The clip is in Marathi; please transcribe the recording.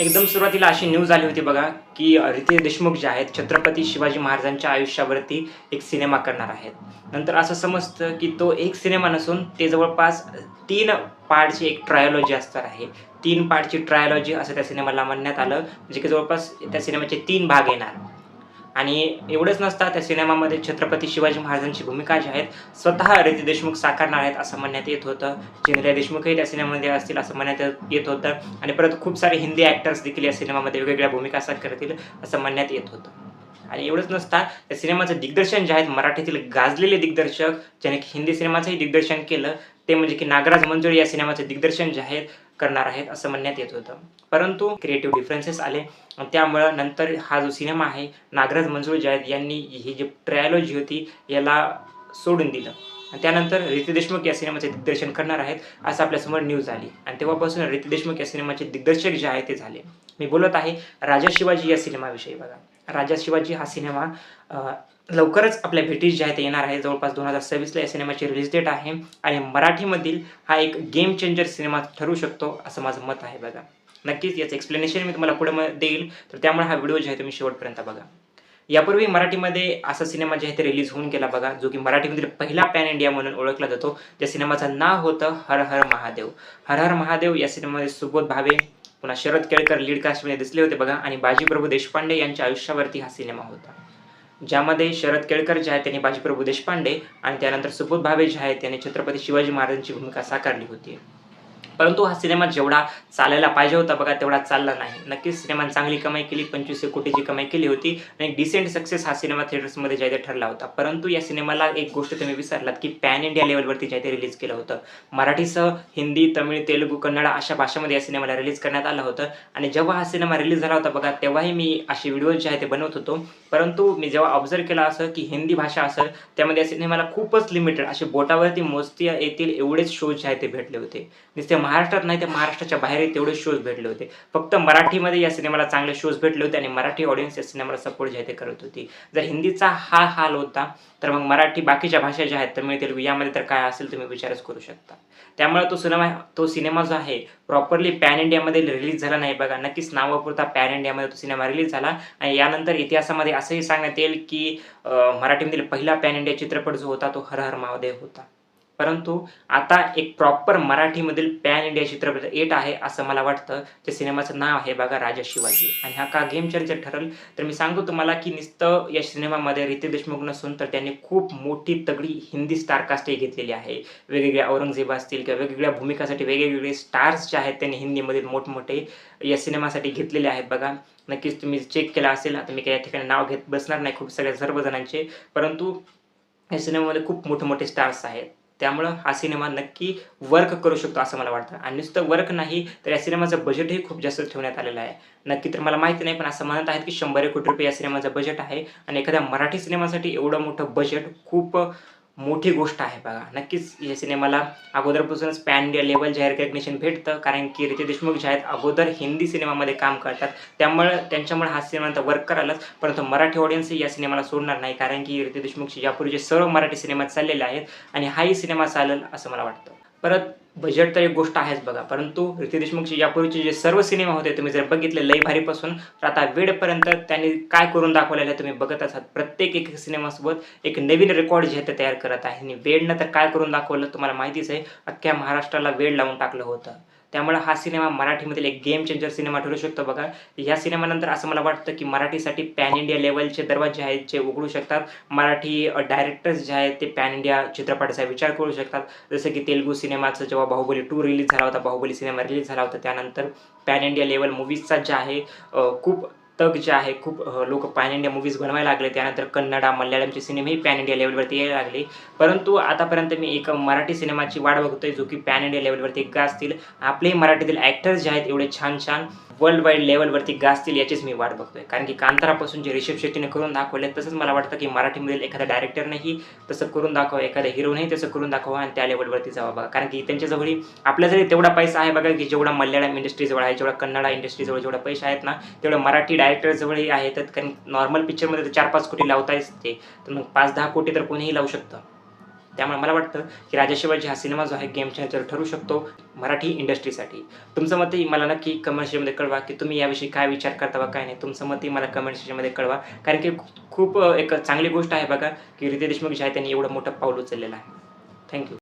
एकदम सुरुवातीला अशी न्यूज आली होती बघा की रितेश देशमुख जे आहेत छत्रपती शिवाजी महाराजांच्या आयुष्यावरती एक सिनेमा करणार आहेत. नंतर असं समजतं की तो एक सिनेमा नसून ते जवळपास तीन पार्टची एक ट्रायोलॉजी असणार आहे. तीन पार्टची ट्रायोलॉजी असं त्या सिनेमाला म्हणण्यात आलं. म्हणजे की जवळपास त्या सिनेमाचे तीन भाग येणार. आणि एवढंच नसता त्या सिनेमामध्ये छत्रपती शिवाजी महाराजांची भूमिका जी आहेत स्वतः रिती देशमुख साकारणार आहेत असं म्हणण्यात येत होतं. जिनरिया देशमुखही त्या सिनेमामध्ये असतील असं म्हणण्यात येत होतं. आणि परत खूप सारे हिंदी ॲक्टर्स देखील या सिनेमामध्ये वेगवेगळ्या भूमिका साकारतील असं म्हणण्यात येत होतं. आणि एवढंच नसता त्या सिनेमाचं दिग्दर्शन जे आहेत मराठीतील गाजलेले दिग्दर्शक ज्याने हिंदी सिनेमाचंही दिग्दर्शन केलं ते म्हणजे की नागराज मंजुळे या सिनेमाचे दिग्दर्शन जे आहेत करणार आहेत असं म्हणण्यात येत होतं. परंतु क्रिएटिव्ह डिफरन्सेस आले. त्यामुळं नंतर हा जो सिनेमा आहे नागराज मंजूर जायद यांनी ही जी ट्रायलॉजी होती याला सोडून दिलं. आणि त्यानंतर रिती देशमुख या सिनेमाचे दिग्दर्शन करणार आहेत असं आपल्यासमोर न्यूज आली. आणि तेव्हापासून रिती देशमुख या सिनेमाचे दिग्दर्शक जे आहे ते झाले. मी बोलत आहे राजा शिवाजी या सिनेमाविषयी बघा. राजा शिवाजी हा सिनेमा लवकरच आपल्या भेटीस जे आहे ते येणार आहे जवळपास दोन हजार सव्वीसला या सिनेमाची रिलीज डेट आहे. आणि मराठीमधील हा एक गेम चेंजर सिनेमा ठरू शकतो असं माझं मत आहे बघा. नक्कीच याचं एक्सप्लेनेशन मी तुम्हाला पुढे देईल. तर त्यामुळे हा व्हिडिओ जे आहे तुम्ही शेवटपर्यंत बघा. यापूर्वी मराठीमध्ये असा सिनेमा जे आहे ते रिलीज होऊन गेला बघा जो की मराठीमधील पहिला पॅन इंडिया म्हणून ओळखला जातो. त्या सिनेमाचं नाव होतं हर हर महादेव. हर हर महादेव या सिनेमामध्ये सुबोध भावे पुन्हा शरद केळकर लीड कास्टमध्ये दिसले होते बघा. आणि बाजीप्रभू देशपांडे यांच्या आयुष्यावरती हा सिनेमा होता. ज्यामध्ये शरद केळकर जे आहेत त्यांनी बाजीप्रभू देशपांडे आणि त्यानंतर सुबोध भावे जे आहेत त्यांनी छत्रपती शिवाजी महाराजांची भूमिका साकारली होती. परंतु हा सिनेमा जेवढा चालायला पाहिजे होता बघा तेवढा चालला नाही. नक्कीच सिनेमाने चांगली कमाई केली पंचवीसशे कोटीची कमाई केली होती आणि डिसेंट सक्सेस हा सिनेमा थिएटर्समध्ये जे ठरला होता. परंतु या सिनेमाला एक गोष्ट तुम्ही विसरलात की पॅन इंडिया लेवलवरती जायचं रिलीज केलं होतं मराठीसह हिंदी तमिळ तेलुगू कन्नड अशा भाषेमध्ये या सिनेमाला रिलीज करण्यात आलं होतं. आणि जेव्हा हा सिनेमा रिलीज झाला होता बघा तेव्हाही मी असे व्हिडिओ जे आहे ते बनवत होतो. परंतु मी जेव्हा ऑब्झर्व केला असं की हिंदी भाषा असेल त्यामध्ये या सिनेमाला खूपच लिमिटेड असे बोटावरती मोजती येतील एवढेच शो जे आहे ते भेटले होते. नुसते महाराष्ट्रात नाही तर महाराष्ट्राच्या बाहेर तेवढे शोज भेटले होते. फक्त मराठीमध्ये या सिनेमाला चांगले शोज भेटले होते आणि मराठी ऑडियन्स या सिनेमाला सपोर्ट जे आहे ते करत होती. जर हिंदीचा हा हाल होता तर मग मराठी बाकीच्या भाषा ज्या आहेत तमिळ तेलुगू यामध्ये तर काय असेल तुम्ही विचारच करू शकता. त्यामुळे तो सिनेमा तो सिनेमा जो आहे प्रॉपरली पॅन इंडियामध्ये रिलीज झाला नाही बघा. नक्कीच नावापुरता पॅन इंडियामध्ये तो सिनेमा रिलीज झाला. आणि यानंतर इतिहासामध्ये असंही सांगण्यात येईल की मराठीमधील पहिला पॅन इंडिया चित्रपट जो होता तो हर हर महादेव होता. परंतु आता एक प्रॉपर मराठीमधील पॅन इंडिया चित्रपट येत आहे असं मला वाटतं. त्या सिनेमाचं नाव आहे बघा राजा शिवाजी. आणि हा का गेम चेंजर ठरेल? तर मी सांगतो तुम्हाला की नुसतं या सिनेमामध्ये रितेश देशमुख नसून तर त्यांनी खूप मोठी तगडी हिंदी स्टार कास्टही घेतलेली आहे. वेगवेगळ्या औरंगजेब असतील किंवा वेगवेगळ्या भूमिकासाठी वेगवेगळे स्टार्स जे आहेत त्यांनी हिंदीमधील मोठमोठे या सिनेमासाठी घेतलेले आहेत बघा. नक्कीच तुम्ही चेक केला असेल आता मी काही या ठिकाणी नाव घेत बसणार नाही खूप सगळ्या सर्वजणांचे. परंतु या सिनेमामध्ये खूप मोठे मोठे स्टार्स आहेत. त्यामुळं हा सिनेमा नक्की वर्क करू शकतो असं मला वाटतं. आणि नुसतं वर्क नाही तर या सिनेमाचं बजेटही खूप जास्त ठेवण्यात आलेलं आहे. नक्की तर मला माहिती नाही पण असं म्हणत आहेत की शंभर एक कोटी रुपये या सिनेमाचं बजेट आहे. आणि एखाद्या मराठी सिनेमासाठी एवढं मोठं बजेट खूप मोठी गोष्ट आहे बघा. नक्कीच या सिनेमाला अगोदरपासूनच पॅन इंडिया लेवल जाहीर आहे भेटतं. कारण की रितेश देशमुख जे आहेत अगोदर हिंदी सिनेमामध्ये काम करतात. त्यामुळे त्यांच्यामुळे हा सिनेमा तर वर्क करायलाच परंतु मराठी ऑडियन्स या सिनेमाला सोडणार नाही. कारण की रितेश देशमुखचे यापूर्वीचे सर्व मराठी सिनेमा चाललेले आहेत आणि हाही सिनेमा चालेल असं मला वाटतं. परत बजेट तर एक गोष्ट आहेच बघा. परंतु रितेश देशमुखचे यापूर्वीचे जे सर्व सिनेमा होते तुम्ही जर बघितले लई भारीपासून तर आता वेळपर्यंत त्यांनी काय करून दाखवलेलं आहे तुम्ही बघत असाल. प्रत्येक एक सिनेमासोबत एक नवीन रेकॉर्ड जे ते तयार करत आहे. आणि वेळनं तर काय करून दाखवलं तुम्हाला माहितीच आहे अख्ख्या महाराष्ट्राला वेळ लावून टाकलं होतं. त्यामुळे हा सिनेमा मराठीमधील एक गेम चेंजर सिनेमा ठरू शकतो बघा. ह्या सिनेमानंतर असं मला वाटतं की मराठीसाठी पॅन इंडिया लेवलचे दरवाजे आहेत जे उघडू शकतात. मराठी डायरेक्टर्स जे आहेत ते पॅन इंडिया चित्रपटाचा विचार करू शकतात. जसं की तेलुगू सिनेमाचं जेव्हा बाहुबली टू रिलीज झाला होता बाहुबली सिनेमा रिलीज झाला होता त्यानंतर पॅन इंडिया लेवल मूवीजचा जे आहे खूप तग जे आहे खूप लोक पॅन इंडिया मूवीज बनवायला लागले. त्यानंतर कन्नडा मल्याळमचे सिनेमेही पॅन इंडिया लेवलवरती यायला लागले. परंतु आतापर्यंत मी एक मराठी सिनेमाची वाट बघतोय जो की पॅन इंडिया लेवलवरती गाजतील आपले मराठीतील ॲक्टर्स जे आहेत एवढे छान छान वर्ल्ड वाईड लेवलवरती गाजतील याचीच मी वाट बघतोय. कारण की कांतारापासून जे रिषभ शेट्टीने करून दाखवले तसंच मला वाटतं की मराठीमधील एखाद्या डायरेक्टरनेही तसं करून दाखवा एखाद्या हिरोनेही तसं करून दाखवा आणि त्या लेवलवरती जावा बघा. कारण की त्यांच्याजवळही आपल्या जरी तेवढा पैसा आहे बघा की जेवढा मल्याळम इंडस्ट्रीजवळ आहे जेवढा कन्नडा इंडस्ट्रीजवळ जेवढा पैसे आहेत ना तेवढं मराठी डायरेक्टरजवळही आहे तर कारण नॉर्मल पिक्चरमध्ये तर चार पाच कोटी लावता ते. तर मग पाच दहा कोटी तर कोणीही लावू शकतं. त्यामुळे मला वाटतं की राजा शिवाजी हा सिनेमा जो आहे गेम चेंजर ठरू शकतो मराठी इंडस्ट्रीसाठी. तुमचं मतही मला नक्की कमेंट सेक्शनमध्ये कळवा की तुम्ही याविषयी काय विचार करता वा काय नाही. तुमचं मतही मला कमेंट सेक्शनमध्ये कळवा. कारण की खूप एक चांगली गोष्ट आहे बघा की रितेश देशमुख जे आहे त्यांनी एवढं मोठं पाऊल उचललेलं आहे. थँक्यू